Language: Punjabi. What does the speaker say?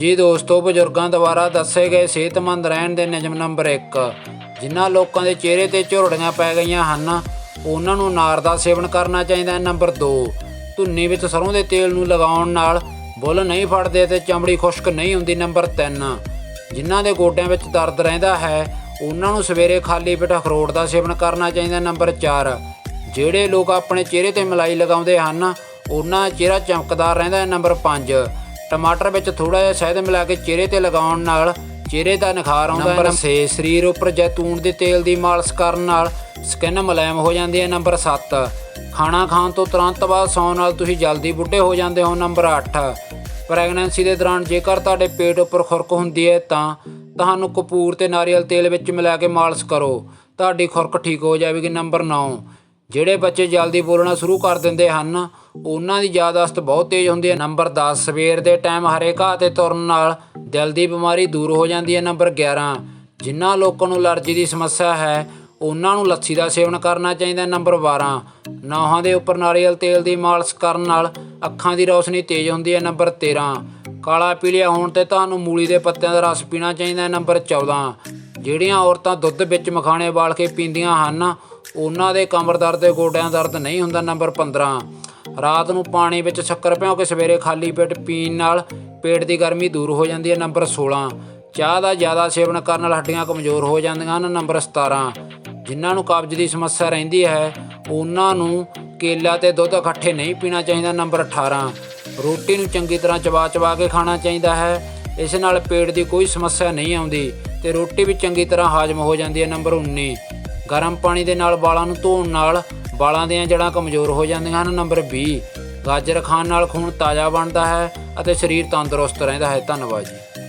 ਜੀ ਦੋਸਤੋ, ਬਜ਼ੁਰਗਾਂ ਦੁਆਰਾ ਦੱਸੇ ਗਏ ਸਿਹਤਮੰਦ ਰਹਿਣ ਦੇ ਨਿਯਮ ਨੰਬਰ 1 ਜਿਨ੍ਹਾਂ ਲੋਕਾਂ ਦੇ ਚਿਹਰੇ ਤੇ ਝੁਰੜੀਆਂ ਪੈ ਗਈਆਂ ਹਨ, ਉਹਨਾਂ ਨੂੰ ਨਾਰ ਦਾ ਸੇਵਨ ਕਰਨਾ ਚਾਹੀਦਾ ਹੈ। ਨੰਬਰ 2 ਧੁੰਨੀ ਵਿੱਚ ਸਰੋਂ ਦੇ ਤੇਲ ਨੂੰ ਲਗਾਉਣ ਨਾਲ ਬੁੱਲ ਨਹੀਂ ਫੜਦੇ ਤੇ ਚਮੜੀ ਖੁਸ਼ਕ ਨਹੀਂ ਹੁੰਦੀ। ਨੰਬਰ 3 ਜਿਨ੍ਹਾਂ ਦੇ ਗੋਡਿਆਂ ਵਿੱਚ ਦਰਦ ਰਹਿੰਦਾ ਹੈ, ਉਹਨਾਂ ਨੂੰ ਸਵੇਰੇ ਖਾਲੀ ਪੇਟ ਅਖਰੋਟ ਦਾ ਸੇਵਨ ਕਰਨਾ ਚਾਹੀਦਾ ਨੰਬਰ 4 ਜਿਹੜੇ ਲੋਕ ਆਪਣੇ ਚਿਹਰੇ ਤੇ ਮਲਾਈ ਲਗਾਉਂਦੇ ਹਨ, ਉਹਨਾਂ ਦਾ ਚਿਹਰਾ ਚਮਕਦਾਰ ਰਹਿੰਦਾ ਹੈ। ਨੰਬਰ 5 ਟਮਾਟਰ ਵਿੱਚ ਥੋੜਾ ਜਿਹਾ ਸ਼ਹਿਦ ਮਿਲਾ ਕੇ ਚਿਹਰੇ ਤੇ ਲਗਾਉਣ ਨਾਲ ਚਿਹਰੇ ਦਾ ਨਿਖਾਰ ਆਉਂਦਾ ਹੈ। ਨੰਬਰ 6 ਸਰੀਰ ਉੱਪਰ ਜੈਤੂਨ ਦੇ ਤੇਲ ਦੀ ਮਾਲਿਸ਼ ਕਰਨ ਨਾਲ ਸਕਿਨ ਮੁਲਾਇਮ ਹੋ ਜਾਂਦੀ ਹੈ। ਨੰਬਰ 7 ਖਾਣਾ ਖਾਣ ਤੋਂ ਤੁਰੰਤ ਬਾਅਦ ਸੌਣ ਨਾਲ ਤੁਸੀਂ ਜਲਦੀ ਬੁੱਢੇ ਹੋ ਜਾਂਦੇ ਹੋ। ਨੰਬਰ 8 ਪ੍ਰੈਗਨੈਂਸੀ ਦੇ ਦੌਰਾਨ ਜੇਕਰ ਤੁਹਾਡੇ ਪੇਟ ਉੱਪਰ ਖੁਰਕ ਹੁੰਦੀ ਹੈ ਤਾਂ ਤੁਹਾਨੂੰ ਕਪੂਰ ਤੇ ਨਾਰੀਅਲ ਤੇਲ ਵਿੱਚ ਮਿਲਾ ਕੇ ਮਾਲਿਸ਼ ਕਰੋ। ਤੁਹਾਡੀ ਖੁਰਕ ਠੀਕ ਹੋ ਜਾਵੇਗੀ। ਨੰਬਰ 9 ਜਿਹੜੇ ਬੱਚੇ ਜਲਦੀ ਬੋਲਣਾ ਸ਼ੁਰੂ ਕਰ ਦਿੰਦੇ ਹਨ, ਉਹਨਾਂ ਦੀ ਯਾਦਾਸ਼ਤ ਬਹੁਤ ਤੇਜ਼ ਹੁੰਦੀ ਹੈ। ਨੰਬਰ 10 ਸਵੇਰ ਦੇ ਟਾਈਮ ਹਰੇ ਘਾਹ ਤੇ ਤੁਰਨ ਨਾਲ ਦਿਲ ਦੀ ਬਿਮਾਰੀ ਦੂਰ ਹੋ ਜਾਂਦੀ ਹੈ। ਨੰਬਰ 11 ਜਿਨ੍ਹਾਂ ਲੋਕਾਂ ਨੂੰ ਅਲਰਜੀ ਦੀ ਸਮੱਸਿਆ ਹੈ, ਉਹਨਾਂ ਨੂੰ ਲੱਸੀ ਦਾ ਸੇਵਨ ਕਰਨਾ ਚਾਹੀਦਾ ਨੰਬਰ 12 ਨੌਹਾਂ ਦੇ ਉੱਪਰ ਨਾਰੀਅਲ ਤੇਲ ਦੀ ਮਾਲਿਸ਼ ਕਰਨ ਨਾਲ ਅੱਖਾਂ ਦੀ ਰੌਸ਼ਨੀ ਤੇਜ਼ ਹੁੰਦੀ ਹੈ। ਨੰਬਰ 13 ਕਾਲਾ ਪੀਲੀਆ ਹੋਣ ਤੇ ਤੁਹਾਨੂੰ ਮੂਲੀ ਦੇ ਪੱਤਿਆਂ ਦਾ ਰਸ ਪੀਣਾ ਚਾਹੀਦਾ ਹੈ। ਨੰਬਰ 14 ਜਿਹੜੀਆਂ ਔਰਤਾਂ ਦੁੱਧ ਵਿੱਚ ਮਖਾਣੇ ਬਾਲ ਕੇ ਪੀਂਦੀਆਂ ਹਨ ਉਹਨਾਂ ਦੇ ਕਮਰ ਦਰਦ ਤੇ ਗੋਡਿਆਂ ਦਰਦ ਨਹੀਂ ਹੁੰਦਾ, ਨੰਬਰ 15 ਰਾਤ ਨੂੰ ਪਾਣੀ ਵਿੱਚ ਸ਼ੱਕਰ ਭਿਓ ਕੇ ਸਵੇਰੇ ਖਾਲੀ ਪੇਟ ਪੀਣ ਨਾਲ ਪੇਟ ਦੀ ਗਰਮੀ ਦੂਰ ਹੋ ਜਾਂਦੀ ਹੈ, ਨੰਬਰ 16 ਚਾਹ ਦਾ ਜ਼ਿਆਦਾ ਸੇਵਨ ਕਰਨ ਨਾਲ ਹੱਡੀਆਂ ਕਮਜ਼ੋਰ ਹੋ ਜਾਂਦੀਆਂ ਹਨ, ਨੰਬਰ 17 ਜਿਨ੍ਹਾਂ ਨੂੰ ਕਬਜ਼ ਦੀ ਸਮੱਸਿਆ ਰਹਿੰਦੀ ਹੈ, ਉਹਨਾਂ ਨੂੰ ਕੇਲਾ ਤੇ ਦੁੱਧ ਇਕੱਠੇ ਨਹੀਂ ਪੀਣਾ ਚਾਹੀਦਾ, ਨੰਬਰ 18 ਰੋਟੀ ਨੂੰ ਚੰਗੀ ਤਰ੍ਹਾਂ ਚਬਾ ਚਬਾ ਕੇ ਖਾਣਾ ਚਾਹੀਦਾ ਹੈ, ਇਸ ਨਾਲ ਪੇਟ ਦੀ ਕੋਈ ਸਮੱਸਿਆ ਨਹੀਂ ਆਉਂਦੀ ਤੇ ਰੋਟੀ ਵੀ ਚੰਗੀ ਤਰ੍ਹਾਂ ਹਾਜ਼ਮ ਹੋ ਜਾਂਦੀ ਹੈ, ਨੰਬਰ 19 ਗਰਮ ਪਾਣੀ ਦੇ ਨਾਲ ਵਾਲਾਂ ਨੂੰ ਧੋਣ ਨਾਲ ਵਾਲਾਂ ਦੀਆਂ ਜੜ੍ਹਾਂ ਕਮਜ਼ੋਰ ਹੋ ਜਾਂਦੀਆਂ ਹਨ। ਨੰਬਰ 20 ਗਾਜਰ ਖਾਣ ਨਾਲ ਖੂਨ ਤਾਜ਼ਾ ਬਣਦਾ ਹੈ ਅਤੇ ਸਰੀਰ ਤੰਦਰੁਸਤ ਰਹਿੰਦਾ ਹੈ। ਧੰਨਵਾਦ ਜੀ।